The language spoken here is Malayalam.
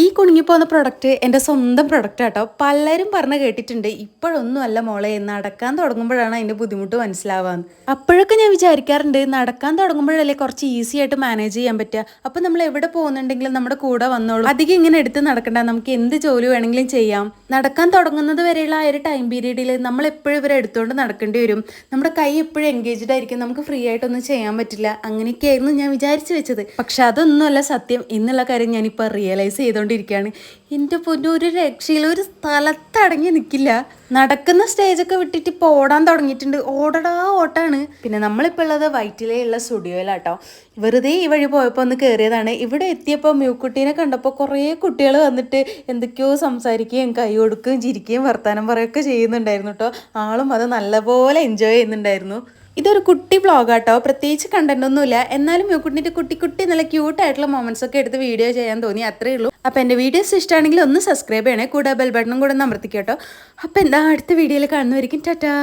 ഈ കുണുങ്ങിപ്പോകുന്ന പ്രൊഡക്റ്റ് എന്റെ സ്വന്തം പ്രൊഡക്റ്റ് ആട്ടോ. പലരും പറഞ്ഞ് കേട്ടിട്ടുണ്ട് ഇപ്പോഴൊന്നും അല്ല മോളെ നടക്കാൻ തുടങ്ങുമ്പോഴാണ് അതിന്റെ ബുദ്ധിമുട്ട് മനസ്സിലാവാന്ന്. അപ്പോഴൊക്കെ ഞാൻ വിചാരിക്കാറുണ്ട് നടക്കാൻ തുടങ്ങുമ്പോഴല്ലേ കുറച്ച് ഈസി ആയിട്ട് മാനേജ് ചെയ്യാൻ പറ്റുക? അപ്പം നമ്മൾ എവിടെ പോകുന്നുണ്ടെങ്കിലും നമ്മുടെ കൂടെ വന്നോളൂ. അധികം ഇങ്ങനെ എടുത്ത് നടക്കണ്ട. നമുക്ക് എന്ത് ജോലി വേണമെങ്കിലും ചെയ്യാം. നടക്കാൻ തുടങ്ങുന്നത് വരെയുള്ള ആ ഒരു ടൈം പീരീഡിൽ നമ്മൾ എപ്പോഴും ഇവരെ എടുത്തുകൊണ്ട് നടക്കേണ്ടി വരും. നമ്മുടെ കൈ എപ്പോഴും എൻഗേജ്ഡ് ആയിരിക്കും. നമുക്ക് ഫ്രീ ആയിട്ടൊന്നും ചെയ്യാൻ പറ്റില്ല. അങ്ങനെയൊക്കെയായിരുന്നു ഞാൻ വിചാരിച്ചു വെച്ചത്. പക്ഷെ അതൊന്നുമല്ല സത്യം. എന്നുള്ള കാര്യം ഞാനിപ്പോൾ റിയലൈസ് ചെയ്തുകൊണ്ടിരിക്കുകയാണ് എന്റെ പൊന്നു ഒരു രക്ഷയിൽ ഒരു സ്ഥലത്തടങ്ങി നിൽക്കില്ല നടക്കുന്ന സ്റ്റേജൊക്കെ വിട്ടിട്ട് ഇപ്പോൾ ഓടാൻ തുടങ്ങിയിട്ടുണ്ട്. ഓടടാ ഓട്ടാണ്. പിന്നെ നമ്മളിപ്പോൾ ഉള്ളത് വൈറ്റിലെയുള്ള സ്റ്റുഡിയോയിലാട്ടോ. വെറുതെ ഈ വഴി പോയപ്പോൾ ഒന്ന് കയറിയതാണ് ഇവിടെ എത്തിയപ്പോൾ മ്യൂക്കുട്ടീനെ കണ്ടപ്പോൾ കുറേ കുട്ടികൾ വന്നിട്ട് എന്തൊക്കെയോ സംസാരിക്കുകയും കൈ കൊടുക്കുകയും ചിരിക്കുകയും വർത്തമാനം പറയുകയൊക്കെ ചെയ്യുന്നുണ്ടായിരുന്നു കേട്ടോ ആളും അത് നല്ലപോലെ എൻജോയ് ചെയ്യുന്നുണ്ടായിരുന്നു. ഇതൊരു കുട്ടി വ്ളോഗാട്ടോ പ്രത്യേകിച്ച് കണ്ടന്റ് ഒന്നുമില്ല. എന്നാലും മ്യൂക്കുട്ടിന്റെ കുട്ടി കുട്ടി നല്ല ക്യൂട്ട് ആയിട്ടുള്ള മൊമെന്റ്സ് ഒക്കെ എടുത്ത് വീഡിയോ ചെയ്യാൻ തോന്നി. അത്രേ ഉള്ളൂ. അപ്പോൾ എന്റെ വീഡിയോസ് ഇഷ്ടമാണെങ്കിൽ ഒന്ന് സബ്സ്ക്രൈബ് ചെയ്യണേ. കൂടെ ബെൽ ബട്ടണും കൂടെ ഒന്ന് അമർത്തിക്കോട്ടോ. അപ്പോൾ എന്താ അടുത്ത വീഡിയോയിൽ കാണുന്നവരിക്കും ടാറ്റാ.